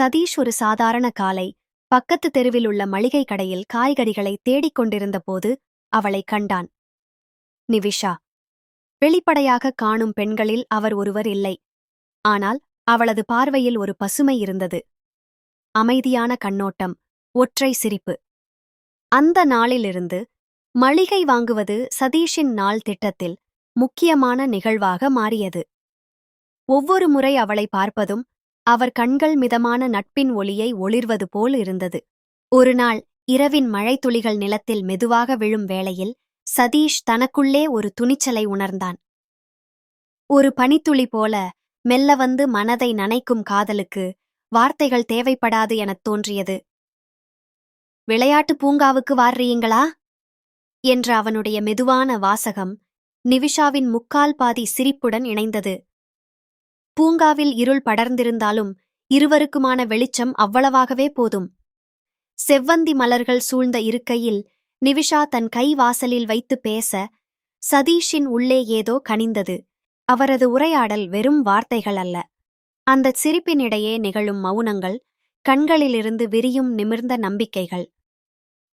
சதீஷ் ஒரு சாதாரண காலை பக்கத்து தெருவில் உள்ள மளிகை கடையில் காய்கறிகளை தேடிக் கொண்டிருந்தபோது அவளை கண்டான். நிவிஷா வெளிப்படையாக காணும் பெண்களில் அவர் ஒருவர் இல்லை. ஆனால் அவளது பார்வையில் ஒரு பசுமை இருந்தது. அமைதியான கண்ணோட்டம் ஒற்றை சிரிப்பு. அந்த நாளிலிருந்து மளிகை வாங்குவது சதீஷின் நாள் திட்டத்தில் முக்கியமான நிகழ்வாக மாறியது. ஒவ்வொரு முறை அவளை பார்ப்பதும் அவர் கண்கள் மிதமான நட்பின் ஒளியை ஒளிர்வது போல் இருந்தது. ஒரு நாள் இரவின் மழைத்துளிகள் நிலத்தில் மெதுவாக விழும் வேளையில் சதீஷ் தனக்குள்ளே ஒரு துணிச்சலை உணர்ந்தான். ஒரு பனித்துளி போல மெல்ல வந்து மனதை நனைக்கும் காதலுக்கு வார்த்தைகள் தேவைப்படாது எனத் தோன்றியது. விளையாட்டு பூங்காவுக்கு வார்றீங்களா என்ற அவனுடைய மெதுவான வாசகம் நிவிஷாவின் முக்கால் பாதி சிரிப்புடன் இணைந்தது. பூங்காவில் இருள் படர்ந்திருந்தாலும் இருவருக்குமான வெளிச்சம் அவ்வளவாகவே போதும். செவ்வந்தி மலர்கள் சூழ்ந்த இருக்கையில் நிவிஷா தன் கை வாசலில் வைத்து பேச சதீஷின் உள்ளே ஏதோ கனிந்தது. அவரது உரையாடல் வெறும் வார்த்தைகள் அல்ல. அந்தச் சிரிப்பினிடையே நிகழும் மௌனங்கள் கண்களிலிருந்து விரியும் நிமிர்ந்த நம்பிக்கைகள்.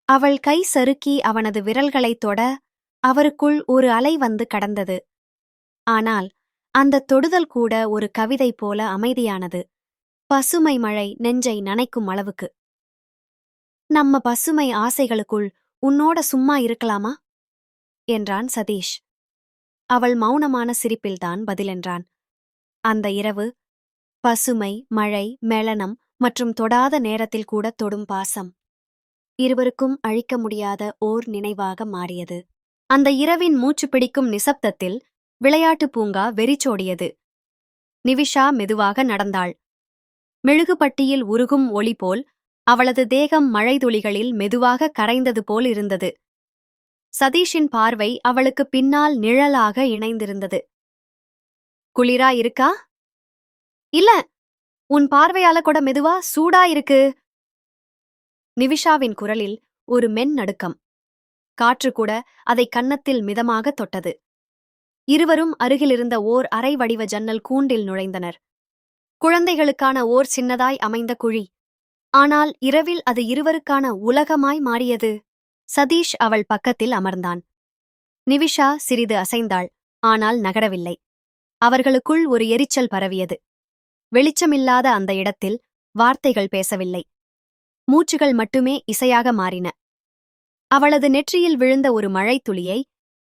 அவள் கை சறுக்கி அவனது விரல்களைத் தொட அவருக்குள் ஒரு அலை வந்து கடந்தது. ஆனால் அந்தத் தொடுதல் கூட ஒரு கவிதை போல அமைதியானது. பசுமை மழை நெஞ்சை நனைக்கும் அளவுக்கு. நம்ம பசுமை ஆசைகளுக்குள் உன்னோட சும்மா இருக்கலாமா? என்றான் சதீஷ். அவள் மௌனமான சிரிப்பில்தான் பதிலென்றான் அந்த இரவு பசுமை மழை மெளனம் மற்றும் தொடாத நேரத்தில் கூட தொடும் பாசம். இருவருக்கும் அழிக்க முடியாத ஓர் நினைவாக மாறியது. அந்த இரவின் மூச்சு பிடிக்கும் நிசப்தத்தில் விளையாட்டுப் பூங்கா வெறிச்சோடியது. நிவிஷா மெதுவாக நடந்தாள். மெழுகுபட்டியில் உருகும் ஒளி போல் அவளது தேகம் மழைதுளிகளில் மெதுவாக கரைந்தது போல் இருந்தது. சதீஷின் பார்வை அவளுக்கு பின்னால் நிழலாக இணைந்திருந்தது. குளிரா இருக்கா? இல்ல உன் பார்வையால கூட மெதுவா சூடா இருக்கு. நிவிஷாவின் குரலில் ஒரு மென் நடுக்கம் காற்று கூட அதை கன்னத்தில் மிதமாக தொட்டது. இருவரும் அருகிலிருந்த ஓர் அரை வடிவ ஜன்னல் கூண்டில் நுழைந்தனர். குழந்தைகளுக்கான ஓர் சின்னதாய் அமைந்த குழி. ஆனால் இரவில் அது இருவருக்கான உலகமாய் மாறியது. சதீஷ் அவள் பக்கத்தில் அமர்ந்தான். நிவிஷா சிறிது அசைந்தாள். ஆனால் நகரவில்லை. அவர்களுக்குள் ஒரு எரிச்சல் பரவியது. வெளிச்சமில்லாத அந்த இடத்தில் வார்த்தைகள் பேசவில்லை. மூச்சுகள் மட்டுமே இசையாக மாறின. அவளது நெற்றியில் விழுந்த ஒரு மழைத்துளியை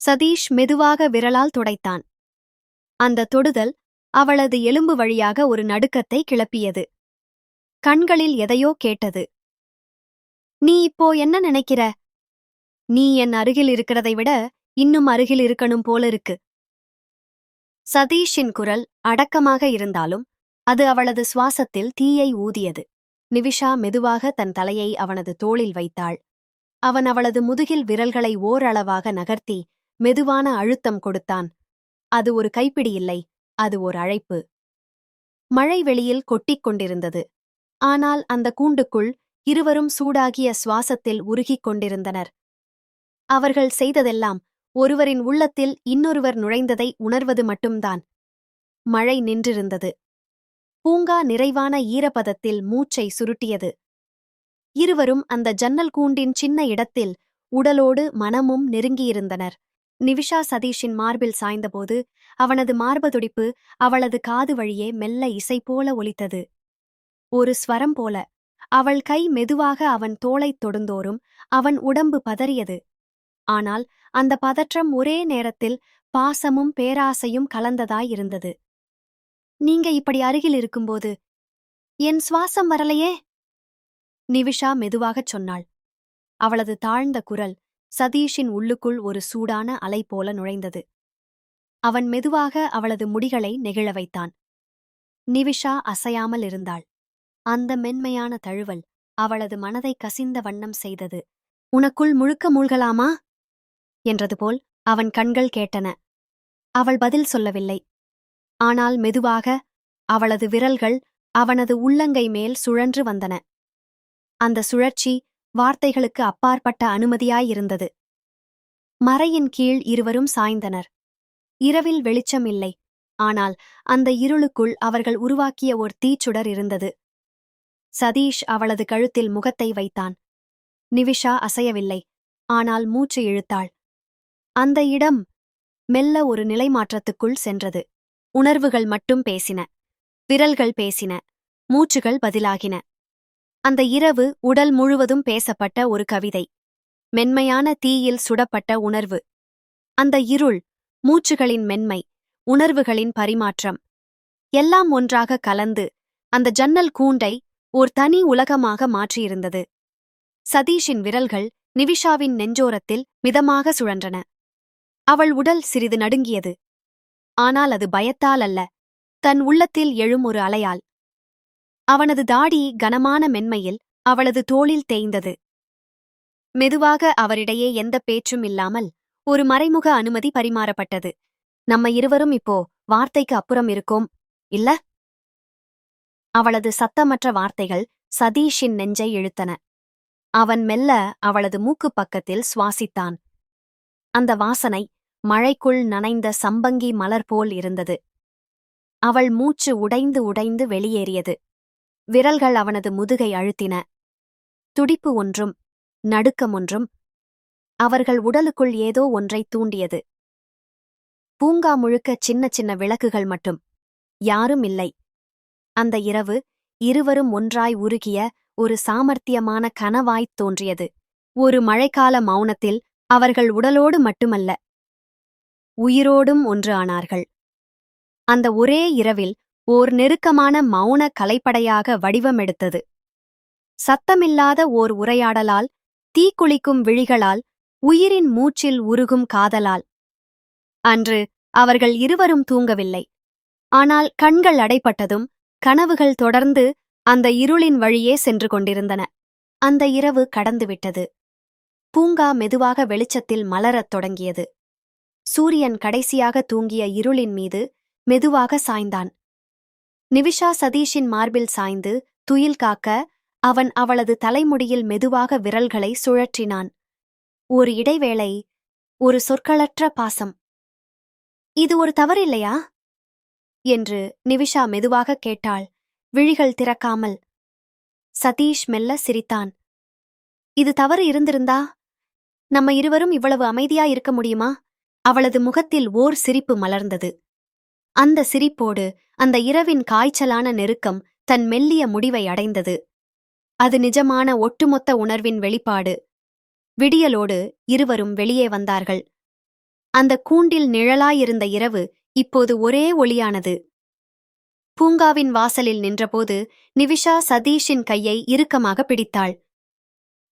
சதீஷ் மெதுவாக விரலால் துடைத்தான். அந்த தொடுதல் அவளது எலும்பு வழியாக ஒரு நடுக்கத்தை கிளப்பியது. கண்களில் எதையோ கேட்டது. நீ இப்போ என்ன நினைக்கிற? நீ என் அருகில் இருக்கிறதை விட இன்னும் அருகில் இருக்கணும் போல இருக்கு சதீஷின் குரல் அடக்கமாக இருந்தாலும் அது அவளது சுவாசத்தில் தீயை ஊதியது. நிவிஷா மெதுவாக தன் தலையை அவனது தோளில் வைத்தாள். அவன் அவளது முதுகில் விரல்களை ஓரளவாக நகர்த்தி மெதுவான அழுத்தம் கொடுத்தான். அது ஒரு கைப்பிடி இல்லை அது ஒரு அழைப்பு. மழை வெளியில் கொட்டிக் கொண்டிருந்தது. ஆனால் அந்த கூண்டுக்குள் இருவரும் சூடாகிய சுவாசத்தில் உருகிக் கொண்டிருந்தனர். அவர்கள் செய்ததெல்லாம் ஒருவரின் உள்ளத்தில் இன்னொருவர் நுழைந்ததை உணர்வது மட்டும்தான். மழை நின்றிருந்தது. பூங்கா நிறைவான ஈரப்பதத்தில் மூச்சை சுருட்டியது. இருவரும் அந்த ஜன்னல் கூண்டின் சின்ன இடத்தில் உடலோடு மனமும் நெருங்கியிருந்தனர். நிவிஷா சதீஷின் மார்பில் சாய்ந்தபோது அவனது மார்பதுடிப்பு அவளது காது வழியே மெல்ல இசை போல ஒலித்தது. ஒரு ஸ்வரம் போல. அவள் கை மெதுவாக அவன் தோளைத் தொடுந்தோறும் அவன் உடம்பு பதறியது. ஆனால் அந்த பதற்றம் ஒரே நேரத்தில் பாசமும் பேராசையும் கலந்ததாயிருந்தது நீங்க இப்படி அருகில் இருக்கும்போது என் சுவாசம் வரலையே? நிவிஷா மெதுவாகச் சொன்னாள். அவளது தாழ்ந்த குரல் சதீஷின் உள்ளுக்குள் ஒரு சூடான அலை போல நுழைந்தது. அவன் மெதுவாக அவளது முடிகளை நெகிழ வைத்தான். நிவிஷா அசையாமல் இருந்தாள். அந்த மென்மையான தழுவல் அவளது மனதை கசிந்த வண்ணம் செய்தது. உனக்குள் முழுக்க மூழ்கலாமா? என்றது போல் அவன் கண்கள் கேட்டன. அவள் பதில் சொல்லவில்லை. ஆனால் மெதுவாக அவளது விரல்கள் அவனது உள்ளங்கை மேல் சுழன்று வந்தன. அந்த சுழற்சி வார்த்தைகளுக்கு அப்பாற்பட்ட அனுமதியாயிருந்தது. மறையின் கீழ் இருவரும் சாய்ந்தனர். இரவில் வெளிச்சம் இல்லை. ஆனால் அந்த இருளுக்குள் அவர்கள் உருவாக்கிய ஓர் தீச்சுடர் இருந்தது. சதீஷ் அவளது கழுத்தில் முகத்தை வைத்தான். நிவிஷா அசையவில்லை. ஆனால் மூச்சு இழுத்தாள். அந்த இடம் மெல்ல ஒரு நிலைமாற்றத்துக்குள் சென்றது. உணர்வுகள் மட்டும் பேசின. விரல்கள் பேசின. மூச்சுகள் பதிலாகின. அந்த இரவு உடல் முழுவதும் பேசப்பட்ட ஒரு கவிதை. மென்மையான தீயில் சுடப்பட்ட உணர்வு. அந்த இருள் மூச்சுகளின் மென்மை உணர்வுகளின் பரிமாற்றம். எல்லாம் ஒன்றாக கலந்து அந்த ஜன்னல் கூண்டை ஓர் தனி உலகமாக மாற்றியிருந்தது. சதீஷின் விரல்கள் நிவிஷாவின் நெஞ்சோரத்தில் மிதமாக சுழன்றன. அவள் உடல் சிறிது நடுங்கியது. ஆனால் அது பயத்தால் அல்ல. தன் உள்ளத்தில் எழும் ஒரு அலையால். அவனது தாடி கனமான மென்மையில் அவளது தோளில் தேய்ந்தது. மெதுவாக அவரிடையே எந்த பேச்சும் இல்லாமல் ஒரு மறைமுக அனுமதி பரிமாறப்பட்டது. நம்ம இருவரும் இப்போ வார்த்தைக்கு அப்புறம் இருக்கோம் இல்ல? அவளது சத்தமற்ற வார்த்தைகள் சதீஷின் நெஞ்சை இழுத்தன. அவன் மெல்ல அவளது மூக்குப் பக்கத்தில் சுவாசித்தான். அந்த வாசனை மழைக்குள் நனைந்த சம்பங்கி மலர் போல் இருந்தது. அவள் மூச்சு உடைந்து உடைந்து வெளியேறியது. விரல்கள் அவனது முதுகை அழுத்தின. துடிப்பு ஒன்றும் நடுக்கம் ஒன்றும் அவர்கள் உடலுக்குள் ஏதோ ஒன்றை தூண்டியது. பூங்கா முழுக்க சின்ன சின்ன விளக்குகள் மட்டும் யாரும் இல்லை. அந்த இரவு இருவரும் ஒன்றாய் உருகிய ஒரு சாமர்த்தியமான கனவாய்த் தோன்றியது. ஒரு மழைக்கால மௌனத்தில் அவர்கள் உடலோடு மட்டுமல்ல உயிரோடும் ஒன்று ஆனார்கள். அந்த ஒரே இரவில் ஓர் நெருக்கமான மௌன கலைப்படையாக வடிவமெடுத்தது. சத்தமில்லாத ஓர் உரையாடலால் தீக்குளிக்கும் விழிகளால் உயிரின் மூச்சில் உருகும் காதலால். அன்று அவர்கள் இருவரும் தூங்கவில்லை. ஆனால் கண்கள் அடைப்பட்டதும் கனவுகள் தொடர்ந்து அந்த இருளின் வழியே சென்று கொண்டிருந்தன. அந்த இரவு கடந்துவிட்டது. பூங்கா மெதுவாக வெளிச்சத்தில் மலரத் தொடங்கியது. சூரியன் கடைசியாக தூங்கிய இருளின் மீது மெதுவாக சாய்ந்தான். நிவிஷா சதீஷின் மார்பில் சாய்ந்து துயில் காக்க அவன் அவளது தலைமுடியில் மெதுவாக விரல்களை சுழற்றினான். ஒரு இடைவேளை ஒரு சொற்களற்ற பாசம். இது ஒரு தவறில்லையா? என்று நிவிஷா மெதுவாக கேட்டாள். விழிகள் திறக்காமல். சதீஷ் மெல்ல சிரித்தான். இது தவறு இருந்திருந்தா? நம்ம இருவரும் இவ்வளவு அமைதியா இருக்க முடியுமா? அவளது முகத்தில் ஓர் சிரிப்பு மலர்ந்தது. அந்த சிரிப்போடு அந்த இரவின் காய்ச்சலான நெருக்கம் தன் மெல்லிய முடிவை அடைந்தது. அது நிஜமான ஒட்டுமொத்த உணர்வின் வெளிப்பாடு. விடியலோடு இருவரும் வெளியே வந்தார்கள். அந்த கூண்டில் நிழலாயிருந்த இரவு இப்போது ஒரே ஒளியானது. பூங்காவின் வாசலில் நின்றபோது நிவிஷா சதீஷின் கையை இறுக்கமாக பிடித்தாள்.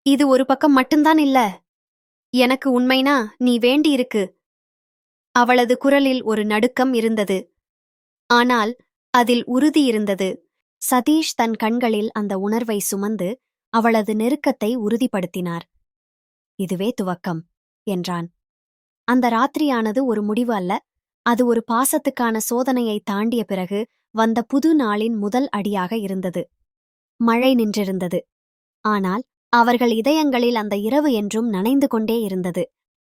இது ஒரு பக்கம் மட்டும்தான் இல்ல. எனக்கு உண்மைனா நீ வேண்டியிருக்கு. அவளது குரலில் ஒரு நடுக்கம் இருந்தது. ஆனால் அதில் உறுதி இருந்தது. சதீஷ் தன் கண்களில் அந்த உணர்வை சுமந்து அவளது நெருக்கத்தை உறுதிப்படுத்தினார். இதுவே துவக்கம் என்றான். அந்த ராத்திரியானது ஒரு முடிவு அல்ல. அது ஒரு பாசத்துக்கான சோதனையை தாண்டிய பிறகு வந்த புது நாளின் முதல் அடியாக இருந்தது. மழை நின்றிருந்தது. ஆனால் அவர்கள் இதயங்களில் அந்த இரவு என்றும் நனைந்து கொண்டே இருந்தது.